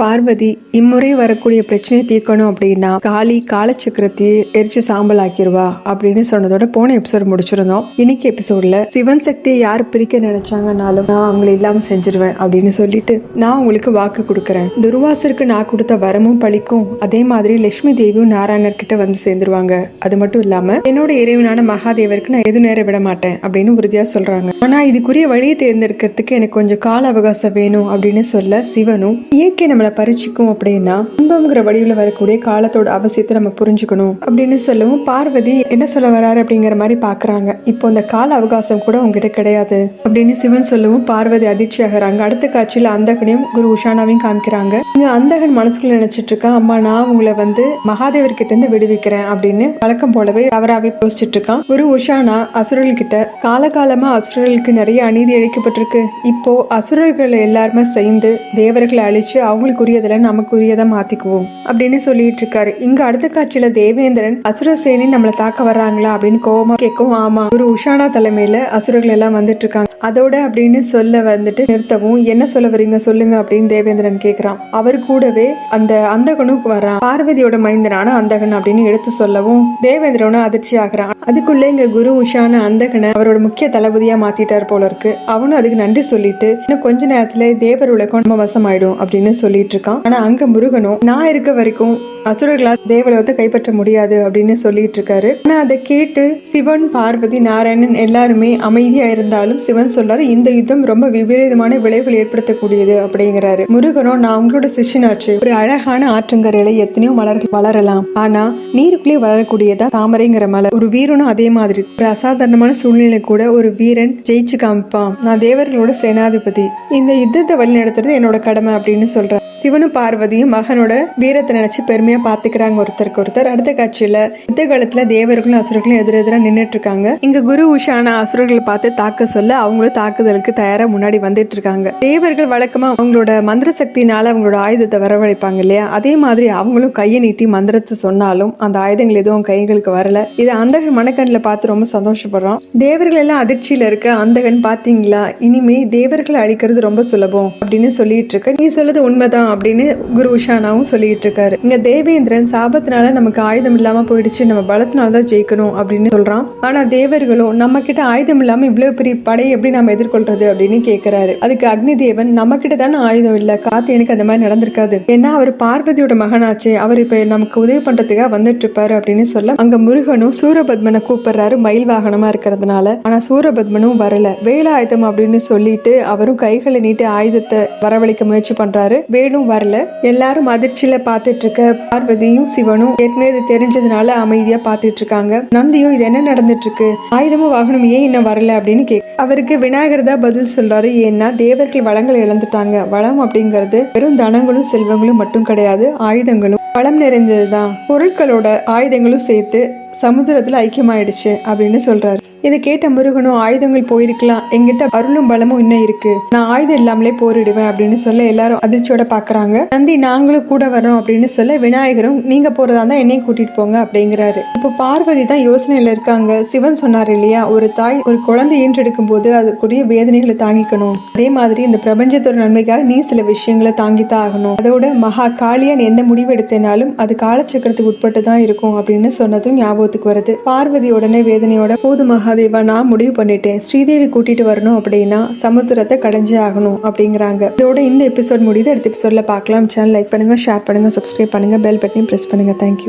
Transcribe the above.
பார்வதி இம்முறை வரக்கூடிய பிரச்சனையை தீர்க்கணும் அப்படின்னா காளி காலச்சக்கரத்தையே எரிச்சு சாம்பல் ஆக்கிடுவா அப்படின்னு சொன்னதோட போன எபிசோடு முடிச்சிருந்தோம். இன்னைக்கு எபிசோட்ல சிவன் சக்தியை யார் பிரிக்க நினைச்சாங்கனாலும் நான் அவங்களை இல்லாம செஞ்சிருவேன் அப்படின்னு சொல்லிட்டு நான் உங்களுக்கு வாக்கு கொடுக்குறேன். துர்வாசருக்கு நான் கொடுத்த வரமும் பழிக்கும் அதே மாதிரி லட்சுமி தேவியும் நாராயணர் கிட்ட வந்து சேர்ந்துருவாங்க. அது மட்டும் இல்லாம என்னோட இறைவனான மகாதேவருக்கு நான் எது நேரம் விட மாட்டேன் அப்படின்னு உறுதியா சொல்றாங்க. ஆனா இதுக்குரிய வழியை தேர்ந்தெடுக்கிறதுக்கு எனக்கு கொஞ்சம் கால அவகாசம் வேணும் அப்படின்னு சொல்ல சிவனும் இயற்கை நம்மளை பறிச்சிக்கும் அப்படின்னா துன்பம்ங்கிற வடிவில் வரக்கூடிய காலத்தோட அவசியத்தை நம்ம புரிஞ்சுக்கணும் அப்படின்னு சொல்லவும் பார்வதி என்ன சொல்ல வராரு அப்படிங்கிற மாதிரி பாக்குறாங்க இப்போ அந்த கால அவகாசம் கூட உங்ககிட்ட கிடையாது அப்படின்னு சிவன் சொல்லவும் பார்வதி அதிர்ச்சி ஆகுறாங்க. அடுத்த காட்சியில அந்தகனையும் குரு உஷானாவையும் காமிக்கிறாங்க. இங்க அந்தகன் மனசுக்குள்ள நினைச்சிட்டு இருக்கா அம்மா நான் உங்களை வந்து மகாதேவர் கிட்ட இருந்து விடுவிக்கிறேன் அப்படின்னு வழக்கம் போலவே அவராகவே யோசிச்சுட்டு இருக்கான். குரு உஷானா அசுரர்கள் கிட்ட காலகாலமா அசுரர்களுக்கு நிறைய அநீதி இழைக்கப்பட்டிருக்கு இப்போ அசுரர்கள் எல்லாருமே சேர்ந்து தேவர்களை அழிச்சு அவங்களுக்கு அவங்களுக்குரியதுல நமக்குரியதை மாத்திக்குவோம் அப்படின்னு சொல்லிட்டு இருக்காரு இங்க அடுத்த காட்சியில தேவேந்திரன் அசுரசேனி நம்மளை தாக்க வர்றாங்களா அப்படின்னு கோவமா கேட்கவும் ஆமா குரு உஷானா தலைமையில அசுரர்கள் எல்லாம் வந்துட்டு இருக்காங்க அதோட அப்படின்னு சொல்ல வந்துட்டு நிறுத்தவும் என்ன சொல்ல வரீங்க சொல்லுங்க அப்படின்னு தேவேந்திரன் கேக்குறான் அவர் கூடவே அந்த அந்தகனும் வரான் பார்வதியோட மைந்தனான அந்தகன் அப்படின்னு எடுத்து சொல்லவும் தேவேந்திரனும் அதிர்ச்சி ஆகுறான் அதுக்குள்ள இங்க குரு உஷான அந்தகனை அவரோட முக்கிய தளபதியா மாத்திட்டார் போல இருக்கு. அவனும் அதுக்கு நன்றி சொல்லிட்டு இன்னும் கொஞ்ச நேரத்துல தேவர் உலகம் நம்ம வசமாயிடும் அப்படின்னு சொல்லி சொல்லிட்டு இருக்கான் ஆனா அங்க முருகனும் நான் இருக்க வரைக்கும் அசுரர்களால் தேவலோகத்தை கைப்பற்ற முடியாது அப்படின்னு சொல்லிட்டு இருக்காரு ஆனா அதை கேட்டு சிவன் பார்வதி நாராயணன் எல்லாருமே அமைதியா இருந்தாலும் சிவன் சொல்றாரு இந்த யுத்தம் ரொம்ப விபரீதமான விளைவுகள் ஏற்படுத்தக்கூடியது அப்படிங்கிறாரு. முருகனும் நான் உங்களோட சிஷ்யனாச்சு. ஒரு அழகான ஆற்றங்கரையில எத்தனையோ மலர்கள் வளரலாம். ஆனா நீருக்குள்ளே வளரக்கூடியதா தாமரைங்கிற மலர் ஒரு வீரனும் அதே மாதிரி. ஒரு அசாதாரணமான சூழ்நிலை கூட ஒரு வீரன் ஜெயிச்சு காமிப்பான். நான் தேவர்களோட சேனாதிபதி. இந்த யுத்தத்தை வழி நடத்துறது என்னோட கடமை அப்படின்னு சொல்றேன் சிவனும் பார்வதியும் மகனோட வீரத்தை நினைச்சு பெருமையா பாத்துக்கிறாங்க ஒருத்தருக்கு ஒருத்தர். அடுத்த காட்சியில யுத்த காலத்துல தேவர்களும் அசுரர்களும் எதிர நின்றுட்டு இருக்காங்க இங்க குரு உஷான அசுரர்களை பார்த்து தாக்க சொல்ல அவங்களும் தாக்குதலுக்கு தயாரா முன்னாடி வந்துட்டு இருக்காங்க தேவர்கள் வழக்கமா அவங்களோட மந்திர சக்தினால அவங்களோட ஆயுதத்தை வரவழைப்பாங்க இல்லையா? அதே மாதிரி அவங்களும் கையை நீட்டி மந்திரத்தை சொன்னாலும் அந்த ஆயுதங்கள் எதுவும் கைகளுக்கு வரல. இது அந்தகன் மனக்கண்ணில் பார்த்து ரொம்ப சந்தோஷப்படுறோம் தேவர்கள் எல்லாம் அதிர்ச்சியில இருக்க அந்தகன் பாத்தீங்களா? இனிமே தேவர்களை அழிக்கிறது ரொம்ப சுலபம் அப்படின்னு சொல்லிட்டு இருக்க நீ சொல்றது உண்மைதான் அப்படின்னு குரு உஷானாவும் சொல்லிட்டு இருக்காரு இங்க தேவேந்திரன் சாபத்தினால நமக்கு ஆயுதம் இல்லாம போயிடுச்சு நம்ம பலத்தினால தான் ஜெயிக்கணும் அப்படின்னு சொல்றான். ஆனா தேவர்களும் நம்ம கிட்ட ஆயுதம் இல்லாம இவ்வளவு பெரிய படையை எப்படி நம்ம எதிர்கொள்றது அப்படின்னு கேக்குறாரு. அதுக்கு அக்னி தேவன் நம்ம கிட்ட தானே ஆயுதம் இல்ல காத்து எனக்கு அந்த மாதிரி நடந்திருக்காது. ஏன்னா அவர் பார்வதியோட மகனாச்சு அவர் இப்ப நமக்கு உதவி பண்றதுக்காக வந்துட்டு இருப்பாரு அப்படின்னு சொல்ல அங்க முருகனும் சூரபத்மனை கூப்பிடுறாரு மயில் வாகனமா இருக்கிறதுனால. ஆனா சூரபத்மனும் வரல. வேலாயுதம் அப்படின்னு சொல்லிட்டு அவரும் கைகளை நீட்டி ஆயுதத்தை வரவழைக்க முயற்சி பண்றாரு. வேலும் வரல. எல்லாரும் அதிர்ச்சியில பார்த்துட்டு இருக்க பார்வதியும் சிவனும் ஏற்கனவே இது தெரிஞ்சதுனால அமைதியா பார்த்துட்டு இருக்காங்க நந்தியும் இது என்ன நடந்துட்டு இருக்கு ஆயுதமும் வாகனம் ஏன் இன்னும் வரல அப்படின்னு கேக் அவருக்கு விநாயகர் தான் பதில் சொல்றாரு. ஏன்னா தேவர்கள் வளங்களை இழந்துட்டாங்க. வளம் அப்படிங்கிறது வெறும் தனங்களும் செல்வங்களும் மட்டும் கிடையாது ஆயுதங்களும் வளம் நிறைந்ததுதான். பொருட்களோட ஆயுதங்களும் சேர்த்து சமுதிரத்தில் ஐக்கியமாயிடுச்சு அப்படின்னு சொல்றாரு. இதை கேட்ட முருகனும் ஆயுதங்கள் போயிருக்கலாம். எங்கிட்ட அருளும் பலமும் இன்னும் இருக்கு. நான் ஆயுதம் இல்லாமலே போரிடுவேன் அப்படின்னு சொல்ல எல்லாரும் அதிர்ச்சியோட பாக்குறாங்க. நந்தி நாங்களும் கூட வரோம் அப்படின்னு சொல்ல விநாயகரும் நீங்க போறதா தான் என்னையும் கூட்டிட்டு போங்க அப்படிங்கிறாரு. இப்போ பார்வதி தான் யோசனையில இருக்காங்க. சிவன் சொன்னார் இல்லையா ஒரு தாய் ஒரு குழந்தை ஈன்றெடுக்கும் போது அதுக்குரிய வேதனைகளை தாங்கிக்கணும். அதே மாதிரி இந்த பிரபஞ்சத்தோட நன்மைக்காக நீ சில விஷயங்களை தாங்கித்தான் ஆகணும். அதோட மகா காளியான் எந்த முடிவு எடுத்தேனாலும் அது காலச்சக்கரத்துக்கு உட்பட்டு தான் இருக்கும் அப்படின்னு சொன்னதும் ஞாபகம் ஞாபகத்துக்கு வருது. பார்வதி உடனே வேதனையோட போது மகாதேவா நான் முடிவு பண்ணிட்டேன். ஸ்ரீதேவி கூட்டிட்டு வரணும் அப்படின்னா சமுத்திரத்தை கடைஞ்சே ஆகணும் அப்படிங்கிறாங்க. இதோட இந்த எபிசோட் முடியுது. அடுத்த எபிசோட்ல பார்க்கலாம். சேனல் லைக் பண்ணுங்க ஷேர் பண்ணுங்க சப்ஸ்கிரைப் பண்ணுங்க பெல் பட்டனையும் பிரஸ் பண்ணுங்க. Thank you